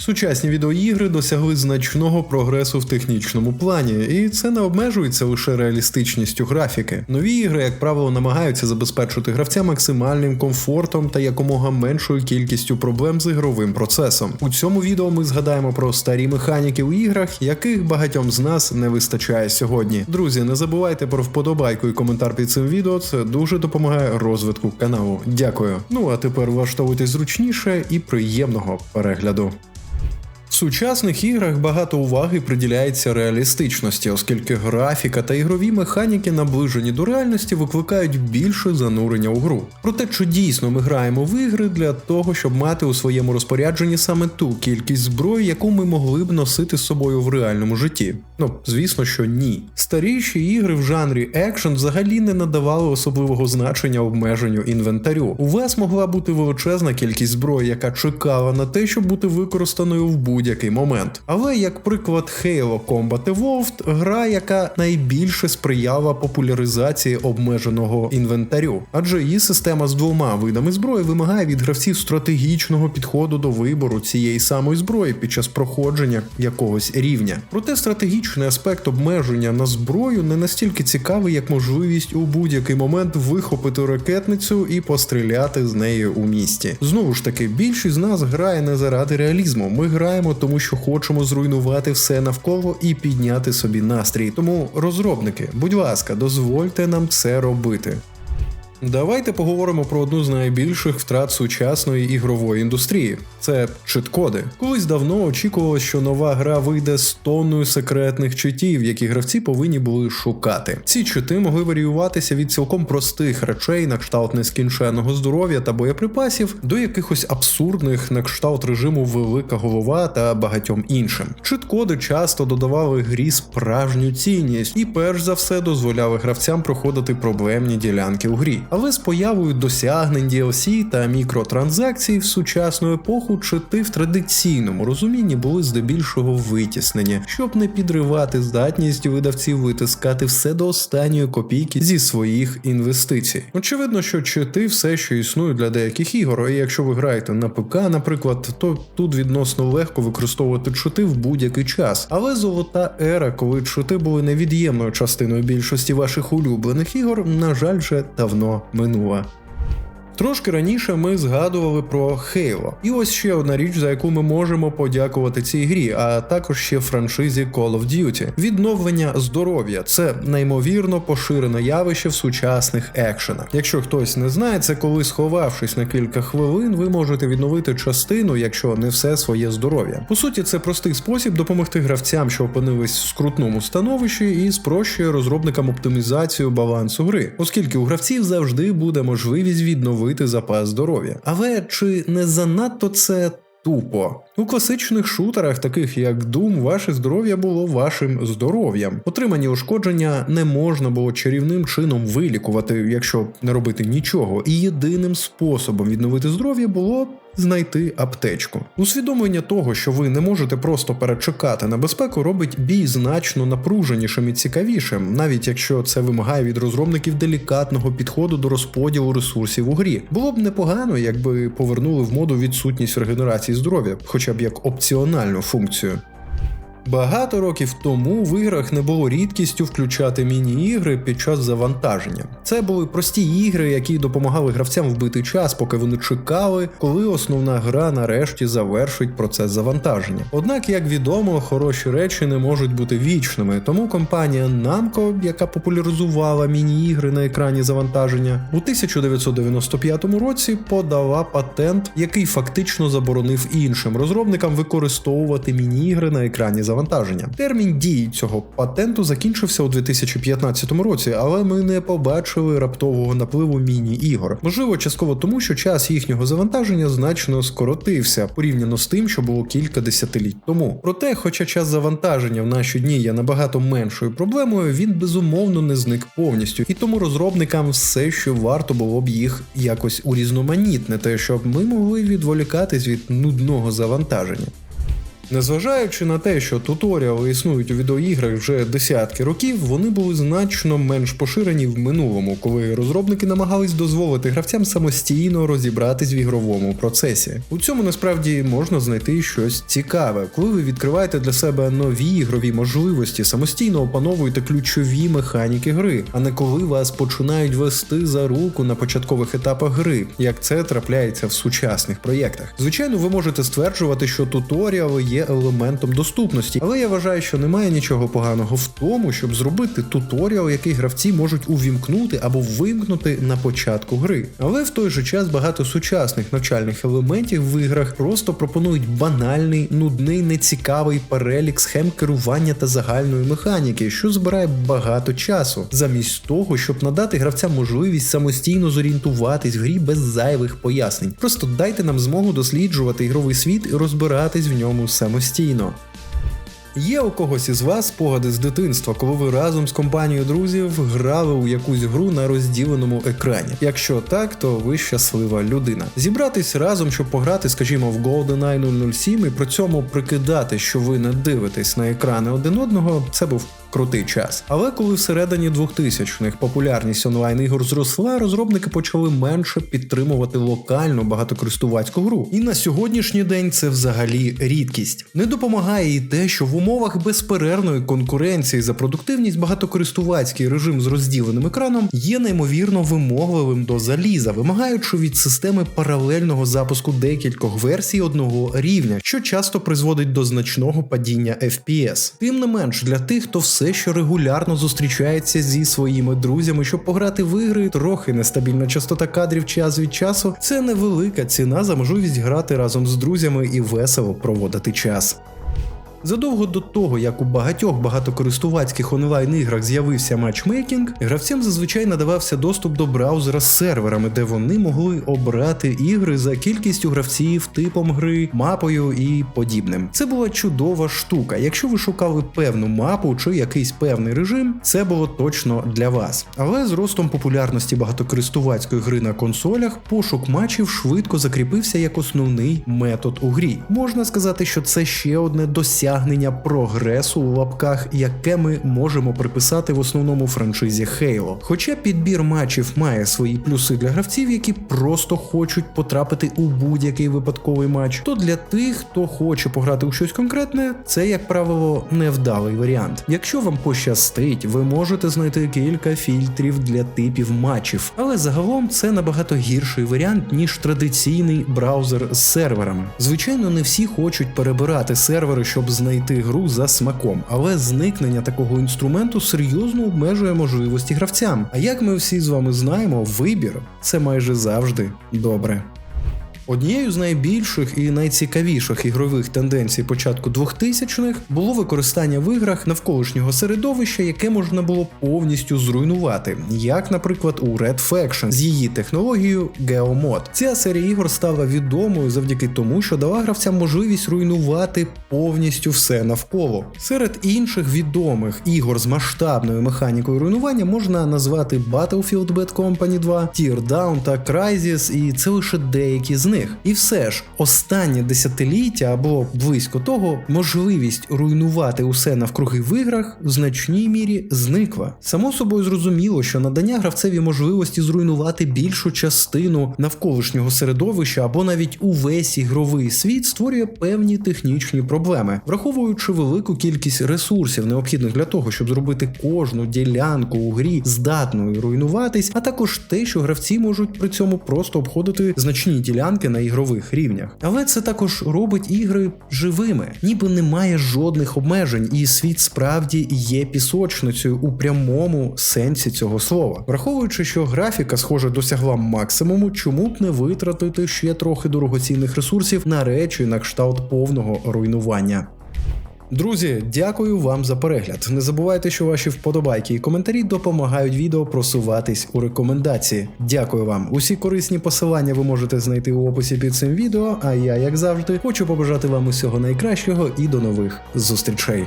Сучасні відеоігри досягли значного прогресу в технічному плані, і це не обмежується лише реалістичністю графіки. Нові ігри, як правило, намагаються забезпечити гравця максимальним комфортом та якомога меншою кількістю проблем з ігровим процесом. У цьому відео ми згадаємо про старі механіки у іграх, яких багатьом з нас не вистачає сьогодні. Друзі, не забувайте про вподобайку і коментар під цим відео. Це дуже допомагає розвитку каналу. Дякую. Ну а тепер влаштовуйтесь зручніше і приємного перегляду. Сучасних іграх багато уваги приділяється реалістичності, оскільки графіка та ігрові механіки, наближені до реальності, викликають більше занурення у гру. Проте, чи дійсно ми граємо в ігри для того, щоб мати у своєму розпорядженні саме ту кількість зброї, яку ми могли б носити з собою в реальному житті? Ну, звісно, що ні. Старіші ігри в жанрі екшен взагалі не надавали особливого значення обмеженню інвентарю. У вас могла бути величезна кількість зброї, яка чекала на те, щоб бути використаною в будь-який момент. Але як приклад Halo Combat Evolved, гра, яка найбільше сприяла популяризації обмеженого інвентарю, адже її система з двома видами зброї вимагає від гравців стратегічного підходу до вибору цієї самої зброї під час проходження якогось рівня. Проте стратегічний аспект обмеження на зброю не настільки цікавий, як можливість у будь-який момент вихопити ракетницю і постріляти з неї у місті. Знову ж таки, більшість з нас грає не заради реалізму. Ми граємо, тому що хочемо зруйнувати все навколо і підняти собі настрій. Тому розробники, будь ласка, дозвольте нам це робити. Давайте поговоримо про одну з найбільших втрат сучасної ігрової індустрії це чит-коди. Колись давно очікувалося, що нова гра вийде з тонною секретних читів, які гравці повинні були шукати. Ці чити могли варіюватися від цілком простих речей на кшталт нескінченного здоров'я та боєприпасів до якихось абсурдних на кшталт режиму велика голова та багатьом іншим. Чит-коди часто додавали грі справжню цінність і перш за все дозволяли гравцям проходити проблемні ділянки у грі. Але з появою досягнень DLC та мікротранзакцій в сучасну епоху чити в традиційному розумінні були здебільшого витіснені, щоб не підривати здатність видавців витискати все до останньої копійки зі своїх інвестицій. Очевидно, що чити все, що існують для деяких ігор, і якщо ви граєте на ПК, наприклад, то тут відносно легко використовувати чити в будь-який час. Але золота ера, коли чити були невід'ємною частиною більшості ваших улюблених ігор, на жаль, вже давно manual. Трошки раніше ми згадували про Halo. І ось ще одна річ, за яку ми можемо подякувати цій грі, а також ще франшизі Call of Duty. Відновлення здоров'я це неймовірно поширене явище в сучасних екшенах. Якщо хтось не знає, це коли сховавшись на кілька хвилин, ви можете відновити частину, якщо не все своє здоров'я. По суті, це простий спосіб допомогти гравцям, що опинились в скрутному становищі, і спрощує розробникам оптимізацію балансу гри, оскільки у гравців завжди буде можливість відновити запас здоров'я. Але чи не занадто це тупо? У класичних шутерах, таких як Doom, ваше здоров'я було вашим здоров'ям. Отримані ушкодження не можна було чарівним чином вилікувати, якщо не робити нічого. І єдиним способом відновити здоров'я було знайти аптечку. Усвідомлення того, що ви не можете просто перечекати на безпеку, робить бій значно напруженішим і цікавішим, навіть якщо це вимагає від розробників делікатного підходу до розподілу ресурсів у грі. Було б непогано, якби повернули в моду відсутність регенерації здоров'я, хоча б як опціональну функцію. Багато років тому в іграх не було рідкістю включати міні-ігри під час завантаження. Це були прості ігри, які допомагали гравцям вбити час, поки вони чекали, коли основна гра нарешті завершить процес завантаження. Однак, як відомо, хороші речі не можуть бути вічними, тому компанія Namco, яка популяризувала міні-ігри на екрані завантаження, у 1995 році подала патент, який фактично заборонив іншим розробникам використовувати міні-ігри на екрані завантаження. Термін дії цього патенту закінчився у 2015 році, але ми не побачили раптового напливу міні-ігор. Можливо, частково тому, що час їхнього завантаження значно скоротився порівняно з тим, що було кілька десятиліть тому. Проте, хоча час завантаження в наші дні є набагато меншою проблемою, він безумовно не зник повністю, і тому розробникам все, що варто було б їх якось урізноманітнити, щоб ми могли відволікатись від нудного завантаження. Незважаючи на те, що туторіали існують у відеоіграх вже десятки років, вони були значно менш поширені в минулому, коли розробники намагались дозволити гравцям самостійно розібратись в ігровому процесі. У цьому насправді можна знайти щось цікаве, коли ви відкриваєте для себе нові ігрові можливості, самостійно опановуєте ключові механіки гри, а не коли вас починають вести за руку на початкових етапах гри, як це трапляється в сучасних проєктах. Звичайно, ви можете стверджувати, що туторіали є елементом доступності, але я вважаю, що немає нічого поганого в тому, щоб зробити туторіал, який гравці можуть увімкнути або вимкнути на початку гри. Але в той же час багато сучасних навчальних елементів в іграх просто пропонують банальний, нудний, нецікавий перелік схем керування та загальної механіки, що збирає багато часу, замість того, щоб надати гравцям можливість самостійно зорієнтуватись в грі без зайвих пояснень. Просто дайте нам змогу досліджувати ігровий світ і розбиратись в ньому самостійно. Є у когось із вас спогади з дитинства, коли ви разом з компанією друзів грали у якусь гру на розділеному екрані. Якщо так, то ви щаслива людина. Зібратись разом, щоб пограти, скажімо, в GoldenEye 007 і при цьому прикидати, що ви не дивитесь на екрани один одного, це був крутий час. Але коли всередині 2000-х популярність онлайн-ігор зросла, розробники почали менше підтримувати локальну багатокористувацьку гру. І на сьогоднішній день це взагалі рідкість. Не допомагає і те, що в умовах безперервної конкуренції за продуктивність багатокористувацький режим з розділеним екраном є неймовірно вимогливим до заліза, вимагаючи від системи паралельного запуску декількох версій одного рівня, що часто призводить до значного падіння FPS. Тим не менш, для тих, хто все ще регулярно зустрічається зі своїми друзями, щоб пограти в ігри, трохи нестабільна частота кадрів час від часу. Це невелика ціна за можливість грати разом з друзями і весело проводити час. Задовго до того, як у багатьох багатокористувацьких онлайн-іграх з'явився матчмейкінг, гравцям зазвичай надавався доступ до браузера з серверами, де вони могли обрати ігри за кількістю гравців, типом гри, мапою і подібним. Це була чудова штука. Якщо ви шукали певну мапу чи якийсь певний режим, це було точно для вас. Але з ростом популярності багатокористувацької гри на консолях, пошук матчів швидко закріпився як основний метод у грі. Можна сказати, що це ще одне досягнення досягнення прогресу у лапках, яке ми можемо приписати в основному франшизі Halo. Хоча підбір матчів має свої плюси для гравців, які просто хочуть потрапити у будь-який випадковий матч, то для тих, хто хоче пограти у щось конкретне, це, як правило, невдалий варіант. Якщо вам пощастить, ви можете знайти кілька фільтрів для типів матчів, але загалом це набагато гірший варіант, ніж традиційний браузер з серверами. Звичайно, не всі хочуть перебирати сервери, щоб знайти гру за смаком, але зникнення такого інструменту серйозно обмежує можливості гравцям. А як ми всі з вами знаємо, вибір це майже завжди добре. Однією з найбільших і найцікавіших ігрових тенденцій початку 2000-х було використання в іграх навколишнього середовища, яке можна було повністю зруйнувати, як, наприклад, у Red Faction з її технологією GeoMod. Ця серія ігор стала відомою завдяки тому, що дала гравцям можливість руйнувати повністю все навколо. Серед інших відомих ігор з масштабною механікою руйнування можна назвати Battlefield Bad Company 2, Teardown та Crysis, і це лише деякі з них. І все ж, останнє десятиліття або близько того, можливість руйнувати усе навкруги в іграх в значній мірі зникла. Само собою зрозуміло, що надання гравцеві можливості зруйнувати більшу частину навколишнього середовища або навіть увесь ігровий світ створює певні технічні проблеми, враховуючи велику кількість ресурсів, необхідних для того, щоб зробити кожну ділянку у грі здатною руйнуватись, а також те, що гравці можуть при цьому просто обходити значні ділянки на ігрових рівнях. Але це також робить ігри живими, ніби немає жодних обмежень, і світ справді є пісочницею у прямому сенсі цього слова. Враховуючи, що графіка, схоже, досягла максимуму, чому б не витратити ще трохи дорогоцінних ресурсів на речі на кшталт повного руйнування. Друзі, дякую вам за перегляд. Не забувайте, що ваші вподобайки і коментарі допомагають відео просуватись у рекомендації. Дякую вам. Усі корисні посилання ви можете знайти у описі під цим відео. А я, як завжди, хочу побажати вам усього найкращого і до нових зустрічей.